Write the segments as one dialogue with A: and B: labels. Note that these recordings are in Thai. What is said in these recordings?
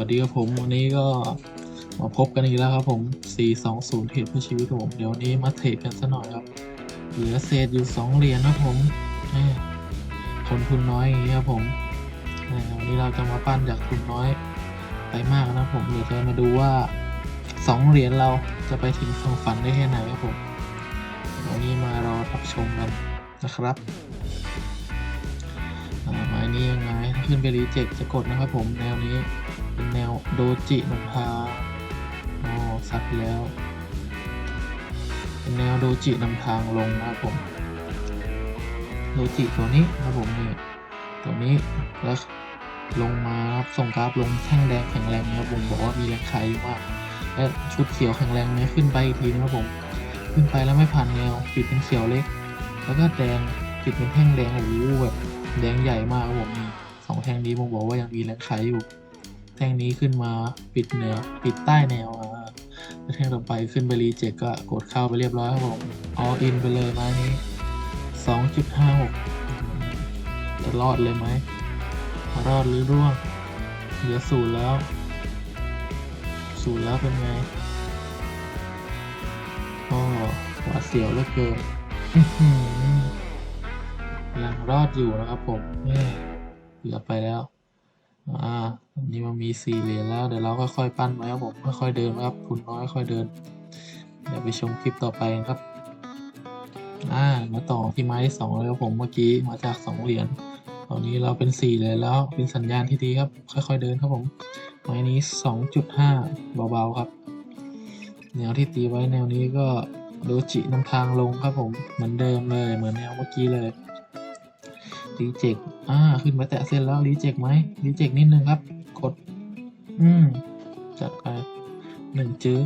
A: วัสดีครับผมวันนี้ก็มาพบกันอีกแล้วครับผม 420เทรดเพื่อชีวิตผม เดี๋ยวนี้มาเทรดกันสัหน่อยครับ เหลือเศษอยู่ 2 เหรียญนะครับผมแหม่คนทุนน้อยอย่างนี้ครับผมวันนี้เราจะมาปั้นจากทุนน้อยไปมากนะครับผมเดี๋ยวจะมาดูว่า 2 เหรียญเราจะไปถึงฝั่งฝันได้แค่ไหนครับผมวันนี้มารอรับชมกันนะครับอ่าหมายนี้ยังไงถ้าขึ้นไปรีเจ็คจะกดนะครับผมแนวนี้ เป็นแนวโดจินำทางอ๋อซัดแล้ว เป็นแนวโดจินำทางลงนะครับผมโดจิตัวนี้นะครับผมนี่ตัวนี้แล้วลงมาครับส่งกราฟลงแท่งแดงแข็งแรงนะครับผมบอกว่ามีแรงขายอยู่มากและชุดเขียวแข็งแรงไหมขึ้นไปอีกทีนะครับผม ขึ้นไปแล้วไม่ผ่านแนวปิดเป็นเขียวเล็ก แล้วก็แดงปิดเป็นแท่งแดงโอ้โหแบบแดงใหญ่มากครับผมนี่สองแท่งนี้ผมบอกว่ายังมีแรงขายอยู่ แท่งนี้ขึ้นมาปิดแนวปิดใต้แนวแล้วแท่งต่อไปขึ้นไปรีเจ็คก็กดเข้าไปเรียบร้อยครับผมอออินไปเลยไม้นี้สองจุดห้าหกจะรอดเลยไหม รอดหรือร่วง เหลือศูนย์แล้ว ศูนย์แล้วเป็นไงก็หวาดเสียวเหลือเกินยังรอดอยู่นะครับผมแม่เหลือไปแล้ว อ่าอันนี้มันมีสี่เหรียญแล้ว เดี๋ยวเราค่อยๆปั้นไว้ครับผม ค่อยๆเดินครับทุนน้อยค่อยๆเดิน เดี๋ยวไปชมคลิปต่อไปครับ อ่า มาต่อที่ไม้ที่สองเลยครับผม เมื่อกี้มาจากสองเหรียญ ตอนนี้เราเป็นสี่เหรียญแล้ว เป็นสัญญาณที่ดีครับ ค่อยๆเดินครับผม ไม้นี้สองจุดห้าเบาๆครับ แนวที่ตีไว้แนวนี้ก็โดจินำทางลงครับผม เหมือนเดิมเลย เหมือนแนวเมื่อกี้เลย รีเจ็คอ่าขึ้นมาแตะเส้นแล้วรีเจ็คไหมรีเจ็คนิดนึงครับ กด อืม จัดไปหนึ่งจื้อ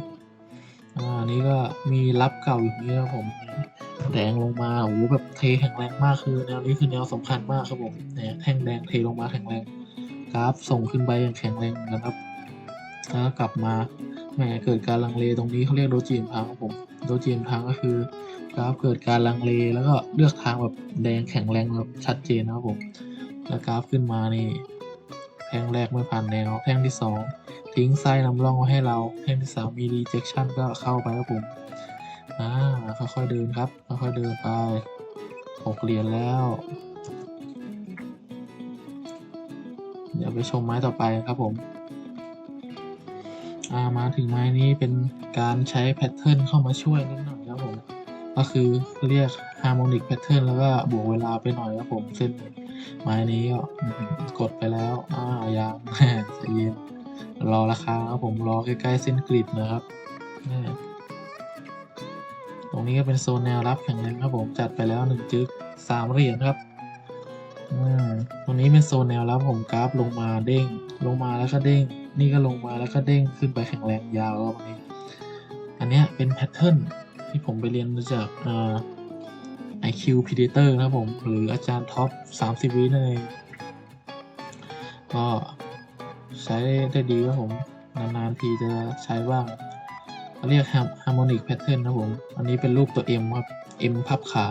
A: อ่านี่ก็มีรับเก่าอยู่นี่ครับผมแดงลงมาโอ้โหแบบเทแข็งแรงมากคือแนวนี้คือแนวสำคัญมากครับผมเนี่ยแท่งแดงเทลงมาแข็งแรงกราฟส่งขึ้นไปอย่างแข็งแรงนกันครับแล้วก็กลับมาแหมเกิดการลังเลตรงนี้เขาเรียกโดจิมทางครับผมโดจิมทางก็คือ กราฟเกิดการลังเลแล้วก็เลือกทางแบบแดงแข็งแรงแบบชัดเจนนะครับผมแล้วกราฟขึ้นมานี่แท่งแรกไม่ผ่านแนวแท่งที่สองทิ้งไส้นำร่องไว้ให้เราแท่งที่สามมี rejection ก็เข้าไปครับผมอ่าค่อยๆเดินครับค่อยๆเดินไปหกเหรียญแล้ว เดี๋ยวไปชมไม้ต่อไปครับผมอ่ามาถึงไม้นี้เป็นการใช้แพทเทิร์นเข้ามาช่วยนิดหน่อย ก็คือเรียก harmonic pattern แล้วก็บวกเวลาไปหน่อยครับผมเส้นไม้นี้ก็กดไปแล้วอ่ายังใจเย็นรอราคาครับผมรอใกล้ๆเส้นกริดนะครับตรงนี้ก็เป็นโซนแนวรับแข็งแรงครับผมจัดไปแล้วหนึ่งจึกสามเหรียญครับตรงนี้เป็นโซนแนวรับผมกราฟลงมาเด้ง ลงมาแล้วก็เด้ง นี่ก็ลงมาแล้วก็เด้งขึ้นไปแข็งแรงยาวแล้ววันนี้ อันนี้เป็นแพทเทิร์น ที่ผมไปเรียนมาจากอ่า IQ Predator นะครับผม หรืออาจารย์ท็อป 30 วินั่นเองก็ใช้ได้ดีครับผม นานๆทีจะใช้บ้าง เรียก Har- Harmonic Pattern นะผม อันนี้เป็นรูปตัว M ครับ M พับขา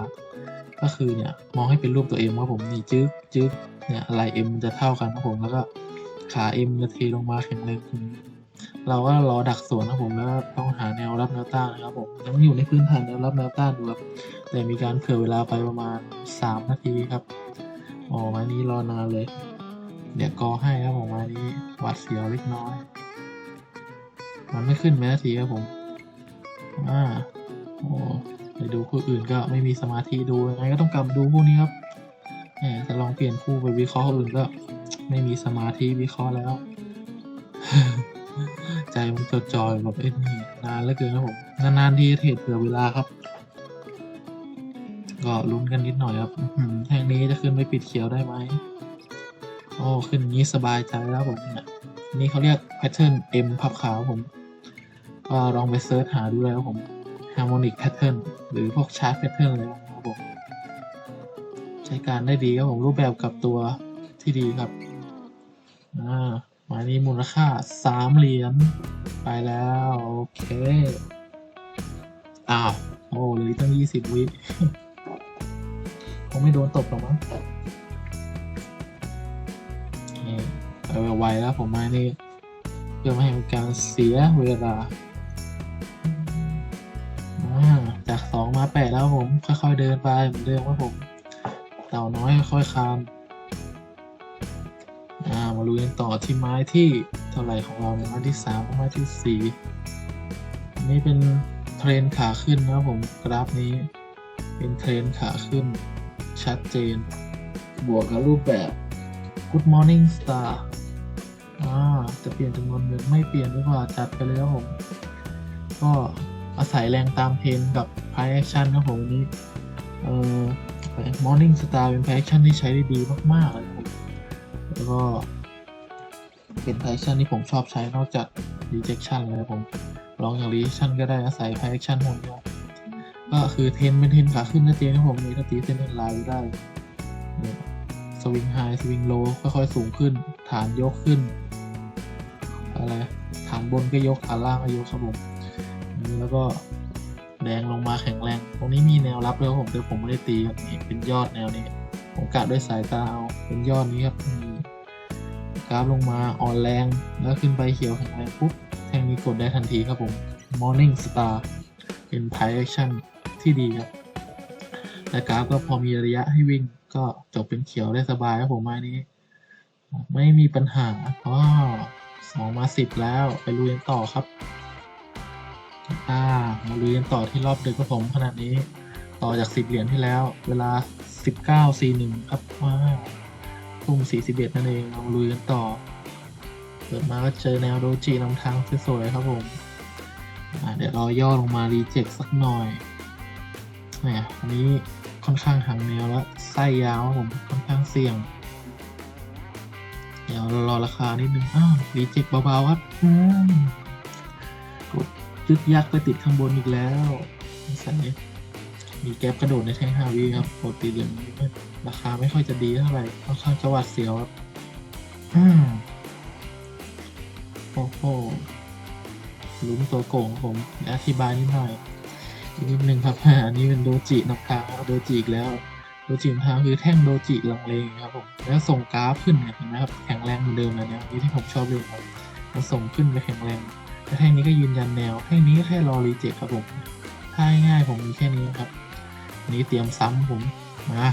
A: ก็คือเนี่ย มองให้เป็นรูปตัว M ครับผมนี่จึ๊กจึ๊กเนี่ยลาย M จะเท่ากันครับผม แล้วก็ขา M จะเทลงมาแข็งแรงขึ้น เราก็รอดักสวนนะครับผมแล้วต้องหาแนวรับแนวต้านนะครับผมยังอยู่ในพื้นฐานแนวรับแนวต้านอยู่ครับแต่มีการเผื่อเวลาไปประมาณสามนาทีครับอ๋อม้นี้รอนานเลย เดี๋ยวกอให้ครับผมม้นี้หวาดเสียวเล็กน้อย มันไม่ขึ้นแม้นาทีครับผมอ่าโอ้ไปดูคู่อื่นก็ไม่มีสมาธิดูยังไงก็ต้องกลับดูคู่นี้ครับแหมจะลองเปลี่ยนคู่ไปวิเคราะห์อื่นก็ ไม่มีสมาธิวิเคราะห์แล้ว ใจมันจดจ่อยแบบเอ้ยนี่นานเหลือเกินครับผมนานๆทีเทรดเผื่อเวลาครับ ก็ลุ้นกันนิดหน่อยครับแท่งนี้จะขึ้นไปปิดเขียวได้ไหมโอ้ขึ้นนี้สบายใจแล้วผมเนี่ยนี่เขาเรียกแพทเทิร์น M พับขาวผม ก็ลองไปเซิร์ชหาดูเลยครับผม Harmonic Pattern หรือพวกชาร์ t แพทเทิร์นอะไรนะครับผมใช้การได้ดีครับผมรูปแบบกับตัวที่ดีครับ อ่า หมายนี้มูลค่าสามเหรียญไปแล้ว โอเค อ้าว โอ้เหลยตั้งยี่สิบวิคงไม่โดนตบหรอกมั้งไปไวๆแล้วผมมานี่เพื่อไม่ให้การเสียเวลาจากสองมาแปดแล้วผมค่อยๆเดินไปเหมือนเดิมครับผมเต่าน้อยค่อยคานอ่าม ลุยกันต่อที่ไม้ที่เท่าไหร่ของเราเนี่ยไม้ที่สามไม้ที่สี่นนี้เป็นเทรนขาขึ้นนะครับผมกราฟนี้ เป็นเทรนขาขึ้น ชัดเจน บวกกับรูปแบบ Good Morning Star อ่าจะเปลี่ยนจำนวนเงินไม่เปลี่ยนดีกว่าจัดไปเลยครับผม ก็อาศัยแรงตามเทรนกับ Price Action นะผมนี้เอ่อ Morning Star เป็น Price Action ที่ใช้ได้ดีมากๆเลยผมแล้วก็ เป็น Price Action ที่ผมชอบใช้นอกจาก Rejection เลยผมลองอย่าง Rejection ก็ได้อาศัย Price Action ผมด้วยก็คือเทนเป็นเทนขาขึ้นนะเจนครับผมมีถ้าตีเส้นเล่นไลน์ได้สวิงไฮสวิงโลค่อยๆสูงขึ้น ฐานยกขึ้นอะไรฐานบนก็ยกฐานล่างก็ยกครับผมแล้วก็แดงลงมาแข็งแรง ตรงนี้มีแนวรับด้วยครับผมแต่ผมไม่ได้ตีครับนี่เป็นยอดแนวนี้ ผมกะด้วยสายตาเอาเป็นยอดนี้ครับ กราฟลงมาอ่อนแรง แล้วขึ้นไปเขียวแข็งแรงปุ๊บแทงนี้กดได้ทันทีครับผม Morning Star เป็น Price Action ที่ดีครับและกราฟก็พอมีระยะให้วิ่งก็จบเป็นเขียวได้สบายครับผมไม้นี้ ไม่มีปัญหาอ๋อสองมาสิบแล้วไปลุยกันต่อครับอ่ามาลุยกันต่อที่รอบดึกครับผมขนาดนี้ ต่อจากสิบเหรียญที่แล้ว เวลาสิบเก้าสี่หนึ่งครับว้าว ทุ่มสี่สิบเอ็ดนั่นเองมาลุยกันต่อ เปิดมาก็เจอแนวโดจินำทางสวยๆครับผมเดี๋ยวรอย่อลงมารีเจ็คสักหน่อยแหมอันนี้ค่อนข้างหางแนวแล้วไส้ยาวครับผมค่อนข้างเสี่ยง เดี๋ยวรอราคานิดนึง อ้าวรีเจ็คเบาๆครับกดจึกยักไปติดข้างบนอีกแล้วใส่ มีแก๊ปกระโดดในแท่งฮาวีครับปกติเหรียญนี้ราคาไม่ค่อยจะดีเท่าไหร่ค่อนข้างจะหวาดเสียวครับอืมโอ้โหลุ้นตัวโกงผมอธิบายนิดหน่อยอีกนิดนึงครับอันนี้เป็นโดจินำทางครับโดจิอีกแล้ว โดจินำทางคือแท่งโดจิลังเลงครับผมแล้วส่งกราฟขึ้นเห็นไหมครับแข็งแรงเหมือนเดิมเลยเนี่ยนี่ที่ผมชอบเล่นครับมันส่งขึ้นไปแข็งแรงแล้วแท่งนี้ก็ยืนยันแนวแท่งนี้ก็แค่รอรีเจ็คครับผมถ้าง่ายๆผมมีแค่นี้ครับ นี้เตรียมซ้ำผมมา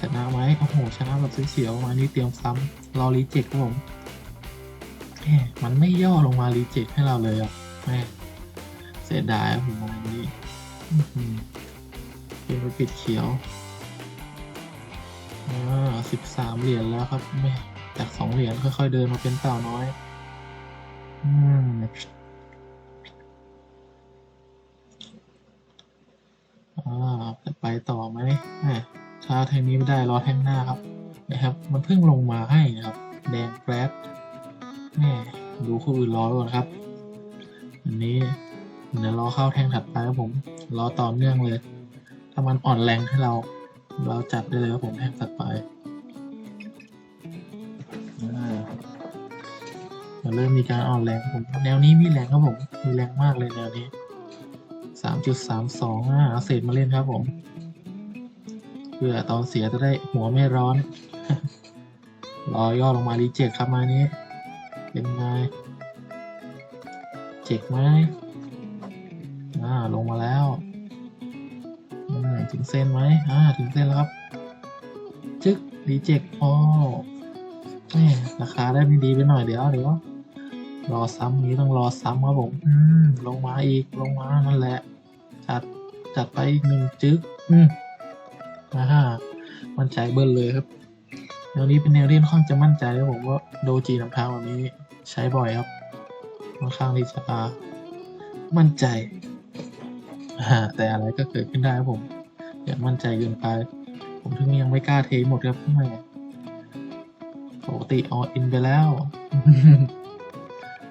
A: ชนะไหมโอ้โหชนะแบบเสียวๆมานี้เตรียมซ้ำรอรีเจ็คครับผมแหมมันไม่ย่อลงมารีเจ็คให้เราเลยอะแหมเสียดายผมมองนี้เป็นไปปิดเขียวอ่าสิบสามเหรียญแล้วครับแม่จากสองเหรียญค่อยๆเดินมาเป็นเต่าน้อย อืม ไปต่อไหมแหมถ้าแทงนี้ไม่ได้รอแทงหน้าครับนะครับ มันเพิ่งลงมาให้นะครับ แดงแปรดแม่ดูคู่อื่นรอก่อนครับ อันนี้เดี๋ยวรอเข้าแทงถัดไปครับผม รอต่อเนื่องเลย ถ้ามันอ่อนแรงให้เรา เราจัดได้เลยครับผมแทงถัดไปเริ่มมีการอ่อนแรงผม แนวนี้มีแรงครับผม มีแรงมากเลยแนวนี้ สามจุดสามสองอะเอาเศษมาเล่นครับผม เพื่อตอนเสียจะได้หัวไม่ร้อนรอย่อลงมารีเจ็คครับมานี้ เป็นไงเจ็กไหมอ่าลงมาแล้วถึงเส้นไหมอ่าถึงเส้นแล้วครับ จึ๊กรีเจ็คอ๋อแหมราคาได้ไม่ดีไปหน่อยเดี๋ยวเดี๋ยว รอซ้ำนี้ต้องรอซ้ำครับผมอืมลงมาอีกลงมานั่นแหละ จัดจัดไปอีกหนึ่งจึ๊กอืมอ่ามั่นใจเบิ้ลเลยครับแนวนี้เป็นแนวที่ค่อนข้างจะมั่นใจครับผมว่าโดจีนำทางแบบนี้ใช้บ่อยครับค่อนข้างที่จะมั่นใจอ่าแต่อะไรก็เกิดขึ้นได้ครับผมอย่ามั่นใจเกินไป ผมถึงยังไม่กล้าเทหมดครับทำไมปกติอออินไปแล้ว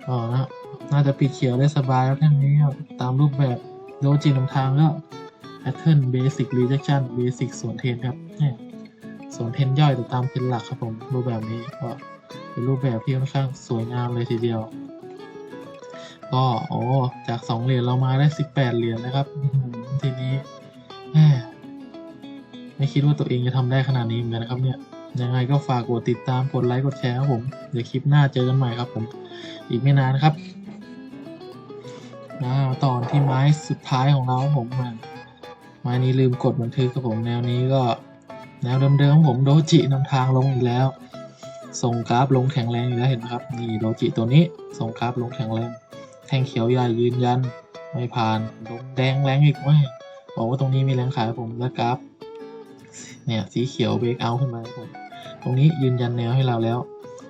A: อ๋อนะน่าจะปิดเขียวได้สบายแล้วท่านนี้ครับ ตามรูปแบบโดจินำทางก็ Pattern Basic Rejection Basic ส่วนเทนครับเนี่ยส่วนเทนย่อยแต่ตามเทนหลักครับผมรูปแบบนี้ก็เป็นรูปแบบที่ค่อนข้างสวยงามเลยทีเดียว ก็โอ้จากสองเหรียญเรามาได้สิบแปดเหรียญนะครับ ทีนี้ไม่คิดว่าตัวเองจะทำได้ขนาดนี้เหมือนกันนะครับเนี่ย ยังไงก็ฝากกดติดตามกดไลค์กดแชร์ครับผม เดี๋ยวคลิปหน้าเจอกันใหม่ครับผม อีกไม่นานครับอ่าตอนที่ไม้สุดท้ายของเราครับผมมาไม้นี้ลืมกดบันทึกครับผมแนวนี้ก็ แนวเดิมๆผมโดจินำทางลงอีกแล้ว ส่งกราฟลงแข็งแรงอีกแล้วเห็นไหมครับนี่โดจิตัวนี้ส่งกราฟลงแข็งแรง แท่งเขียวใหญ่ยืนยัน ไม่ผ่านลงแดงแรงอีกไหมบอกว่าตรงนี้มีแรงขายครับผมแล้วกราฟ เนี่ยสีเขียวเบรกเอาขึ้นมาครับผมตรงนี้ยืนยันแนวให้เราแล้ว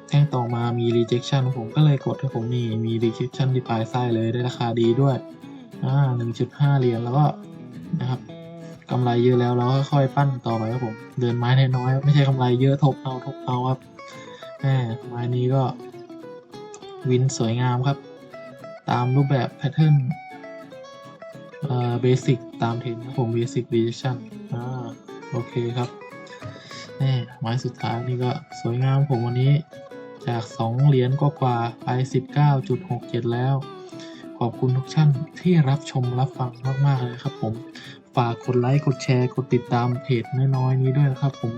A: แท่งต่อมามี rejection ผมก็เลยกดให้ผมนี่มี rejection ที่ปลายไส้เลยได้ราคาดีด้วยอ่า1.5 เหรียญแล้วก็นะครับกำไรเยอะแล้วเราก็ค่อยปั้นต่อไปครับผม เดินไม้น้อยๆไม่ใช่กำไรเยอะทบเอาทบเอาครับแหมไม้นี้ก็วินสวยงามครับ ตามรูปแบบแพทเทิร์นเอ่อเบสิกตามเทรนด์ครับผม basic rejection อ่า โอเคครับนี่ไม้สุดท้ายนี่ก็สวยงามผมวันนี้จาก 2 เหรียญก็กว่าไป 19.67 แล้ว ขอบคุณทุกท่านที่รับชมรับฟังมาก ๆ เลยครับผม ฝากกดไลค์กดแชร์ กดติดตามเพจน้อยๆนี้ด้วยนะครับผม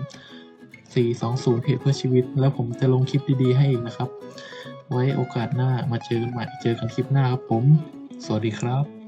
A: 420 เพจเพื่อชีวิต แล้วผมจะลงคลิปดี ๆ ให้อีกนะครับ ไว้โอกาสหน้ามาเจอกันใหม่ เจอกันคลิปหน้าครับผม สวัสดีครับ